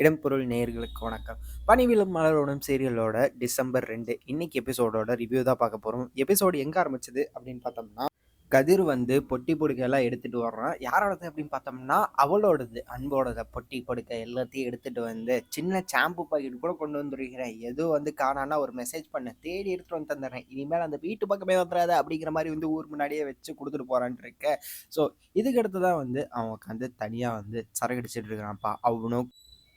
இடம்பொருள் நேயர்களுக்கு வணக்கம். பணிவிலும் மலரோடும் சீரியலோட டிசம்பர் ரெண்டு இன்னைக்கு எபிசோடோட ரிவ்யூ தான் பார்க்க போகிறோம் எபிசோடு எங்கே ஆரம்பிச்சது அப்படின்னு பார்த்தோம்னா கதிர் வந்து பொட்டி பொடுக்கை எல்லாம் வர்றான். யாரோடது அப்படின்னு பார்த்தோம்னா அவளோடது அன்போடத பொட்டி பொடுக்க எல்லாத்தையும் எடுத்துகிட்டு வந்து சின்ன ஷாம்பு பாக்கெட் கூட கொண்டு வந்துருக்கிறேன். எதுவும் வந்து காணான்னா ஒரு மெசேஜ் பண்ண. தேடி எடுத்துகிட்டு வந்து தந்துடுறேன். இனிமேல் அந்த வீட்டு பக்கமே வந்துடாத அப்படிங்கிற மாதிரி வந்து ஊர் முன்னாடியே வச்சு கொடுத்துட்டு போறான்ட்டு இருக்க. ஸோ இதுக்கடுத்து தான் வந்து அவன் உட்காந்து தனியாக வந்து சரகடிச்சிட்டு இருக்கிறான்ப்பா. அவனும்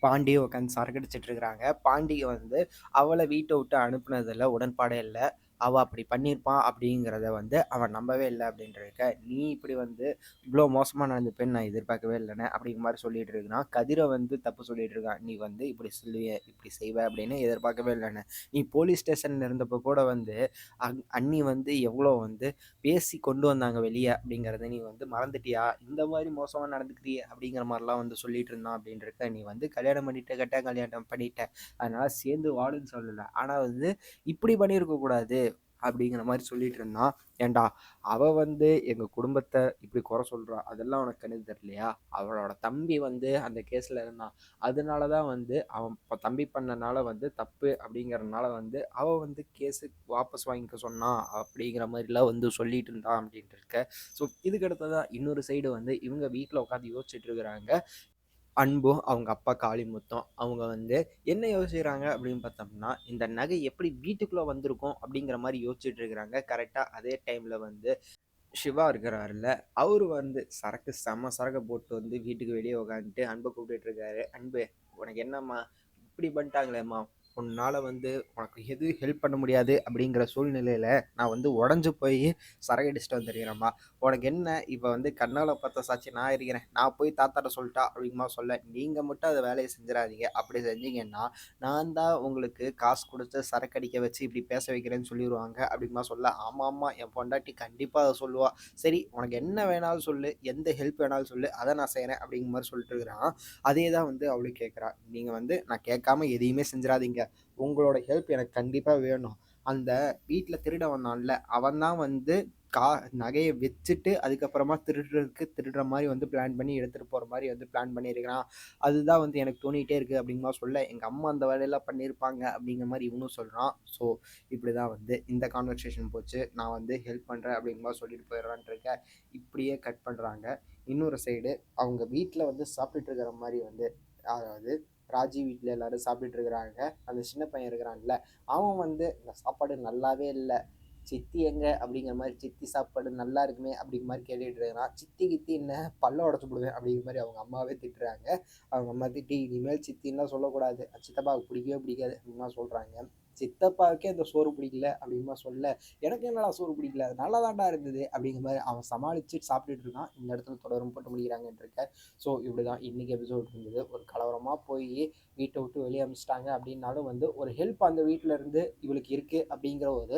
பாண்டியை உட்காந்து சரக்குடிச்சிட்டு இருக்கிறாங்க. பாண்டியை வந்து அவளை வீட்டை விட்டு அனுப்புனதில் உடன்பாடே இல்லை. அவள் அப்படி பண்ணியிருப்பான் அப்படிங்கிறத வந்து அவன் நம்பவே இல்லை அப்படின்றக்க நீ இப்படி வந்து இவ்வளோ மோசமாக நடந்துப்பேன்னு நான் எதிர்பார்க்கவே இல்லைன்னு அப்படிங்கிற மாதிரி சொல்லிட்டு இருக்கான் கதிரை வந்து தப்பு சொல்லிட்டு இருக்கான். நீ வந்து இப்படி சொல்லுவிய இப்படி செய்வ அப்படின்னு எதிர்பார்க்கவே இல்லைன்னு. நீ போலீஸ் ஸ்டேஷன்ல இருந்தப்போ கூட வந்து அங் அண்ணி வந்து எவ்வளோ வந்து பேசி கொண்டு வந்தாங்க வெளியே அப்படிங்கிறத நீ வந்து மறந்துட்டியா? இந்த மாதிரி மோசமாக நடந்துக்கிறிய அப்படிங்கிற மாதிரிலாம் வந்து சொல்லிட்டு இருந்தான் அப்படின்றக்க நீ வந்து கல்யாணம் பண்ணிட்ட கட்ட கல்யாணம் பண்ணிட்ட. அதனால சேர்ந்து வாடுன்னு சொல்லலை. ஆனால் வந்து இப்படி பண்ணியிருக்க கூடாது அப்படிங்கிற மாதிரி சொல்லிட்டு இருந்தான். ஏண்டா அவ வந்து எங்க குடும்பத்தை இப்படி குறை சொல்றா? அதெல்லாம் உனக்கு கணிது தெரியலையா? அவளோட தம்பி வந்து அந்த கேஸ்ல இருந்தான். அதனால தான் வந்து அவன் இப்போ தம்பி பண்ணனால வந்து தப்பு அப்படிங்கறதுனால வந்து அவ வந்து கேஸு வாபஸ் வாங்கிக்க சொன்னான் அப்படிங்கிற மாதிரிலாம் வந்து சொல்லிட்டு இருந்தான் அப்படின்ட்டு இருக்க. ஸோ இதுக்கடுத்து தான் இன்னொரு சைடு வந்து இவங்க வீட்டில் உட்காந்து யோசிச்சுட்டு இருக்கிறாங்க. அன்பும் அவங்க அப்பா காளிமுத்தும் அவங்க வந்து என்ன யோசிக்கிறாங்க அப்படின்னு பார்த்தோம்னா இந்த நகை எப்படி வீட்டுக்குள்ளே வந்திருக்கும் அப்படிங்கிற மாதிரி யோசிச்சுட்டு இருக்கிறாங்க. கரெக்டாக அதே டைமில் வந்து சிவா இருக்கிறாருல்ல அவர் வந்து சரக்கு செம சரக்கு போட்டு வந்து வீட்டுக்கு வெளியே உட்காந்துட்டு அன்பை கூப்பிட்டுட்டு இருக்காரு. அன்பு உனக்கு என்னம்மா? இப்படி பண்ணிட்டாங்களேம்மா. உன்னால் வந்து உனக்கு எது ஹெல்ப் பண்ண முடியாது அப்படிங்கிற சூழ்நிலையில் நான் வந்து உடஞ்சி போய் சரகடிச்சிட்டு அடிச்சுட்டு வந்துருக்கிறேம்மா உனக்கு என்ன? இப்போ வந்து கண்ணால் பார்த்த சாட்சி நான் இருக்கிறேன். நான் போய் தாத்தாட்ட சொல்லிட்டா அப்படிங்கமா சொல்ல. நீங்கள் மட்டும் அதை வேலையை செஞ்சிடாதீங்க. அப்படி செஞ்சீங்கன்னா நான் தான் உங்களுக்கு காசு கொடுத்து சரக்கு அடிக்க வச்சு இப்படி பேச வைக்கிறேன்னு சொல்லிடுவாங்க அப்படிங்கமா சொல்ல. ஆமாம் ஆமாம் என் பொண்டாட்டி கண்டிப்பாக அதை சொல்லுவா. சரி உனக்கு என்ன வேணாலும் சொல்லு. எந்த ஹெல்ப் வேணாலும் சொல்லு. அதை நான் செய்கிறேன் அப்படிங்கிற மாதிரி சொல்லிட்டு இருக்கிறான். அதே தான் வந்து அவளும் கேட்குறா. நீங்கள் வந்து நான் கேட்காம எதையுமே செஞ்சிடாதீங்க. உங்களோட ஹெல்ப் எனக்கு கண்டிப்பாக வேணும். அந்த வீட்டில் திருட வந்தான்ல அவன் தான் வந்து கா நகையை வச்சுட்டு அதுக்கப்புறமா திருடுறதுக்கு திருடுற மாதிரி வந்து பிளான் பண்ணி எடுத்துகிட்டு போகிற மாதிரி வந்து பிளான் பண்ணியிருக்கிறான் அதுதான் வந்து எனக்கு தோணிகிட்டே இருக்குது அப்படிங்கிற சொல்ல எங்கள் அம்மா அந்த வேலையெல்லாம் பண்ணியிருப்பாங்க அப்படிங்கிற மாதிரி இவனும் சொல்கிறான் ஸோ இப்படி தான் வந்து இந்த கான்வர்சேஷன் போச்சு. நான் வந்து ஹெல்ப் பண்ணுறேன் அப்படிங்கிற சொல்லிட்டு போயிடுறான்ட்டு இப்படியே கட் பண்ணுறாங்க இன்னொரு சைடு அவங்க வீட்டில் வந்து சாப்பிட்டுட்டு இருக்கிற மாதிரி வந்து அதாவது ராஜி வீட்டில் எல்லாரும் சாப்பிட்டுட்டு இருக்கிறாங்க. அந்த சின்ன பையன் இருக்கிறான்ல. அவன் வந்து இந்த சாப்பாடு நல்லாவே இல்லை. சித்தி எங்க அப்படிங்கிற மாதிரி சித்தி சாப்பாடு நல்லா இருக்குமே அப்படிங்கிற மாதிரி கேட்டுட்டு இருக்கிறான் சித்தி கித்தி என்ன பல்ல உடச்சு போடுவேன் அப்படிங்கிற மாதிரி அவங்க அம்மாவே திட்டுறாங்க. அவங்க அம்மா திட்டி இனிமேல் சித்தின்லாம் சொல்லக்கூடாது? சித்தப்பாவுக்கு பிடிக்கவே பிடிக்காது அப்படிமா சொல்கிறாங்க சித்தப்பாவுக்கே அந்த சோறு பிடிக்கல அப்படிமா சொல்ல. எனக்கு என்னடா சோறு பிடிக்கல? அது நல்லா தாண்டா இருந்தது அப்படிங்கிற மாதிரி அவன் சமாளித்து சாப்பிட்டுட்டு இருக்கான். இந்த இடத்துல தொடரும் போட்டு முடிக்கிறாங்கன்னு இருக்க. ஸோ இப்படி தான் இன்றைக்கி எபிசோட் இருந்தது. ஒரு கலவரமாக போய் வீட்டை விட்டு வெளியே அமிச்சிட்டாங்க அப்படின்னாலும் வந்து ஒரு ஹெல்ப் அந்த வீட்டில் இருந்து இவளுக்கு இருக்குது அப்படிங்கிற ஒரு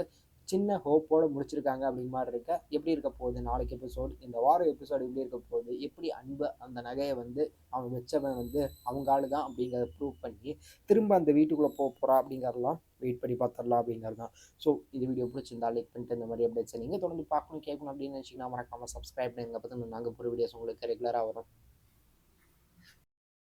சின்ன ஹோப்போடு முடிச்சிருக்காங்க அப்படிங்க மாதிரி இருக்க. எப்படி இருக்க போகுது? நாளைக்கு எபிசோடு இந்த வாரம் எபிசோடு எப்படி இருக்க போகுது? எப்படி அன்பு அந்த நகையை வந்து அவன் வச்சவன் வந்து அவங்க ஆளு தான் அப்படிங்கிறத ப்ரூவ் பண்ணி திரும்ப அந்த வீட்டுக்குள்ளே போக போகிறா அப்படிங்கிறதெல்லாம் வெயிட் பண்ணி பார்த்துடலாம் அப்படிங்கிறது தான். ஸோ இந்த வீடியோ பிடிச்சிருந்தா லைக் பண்ணிட்டு இந்த மாதிரி அப்டேட்ஸ் நீங்கள் தொடர்ந்து பார்க்கணும் கேட்கணும் அப்படின்னு நினச்சிங்கன்னா மறக்காமல் சப்ஸ்கிரைப் பண்ணுங்க. பார்த்து நாங்கள் புது வீடியோஸ் உங்களுக்கு ரெகுலராக வரும்.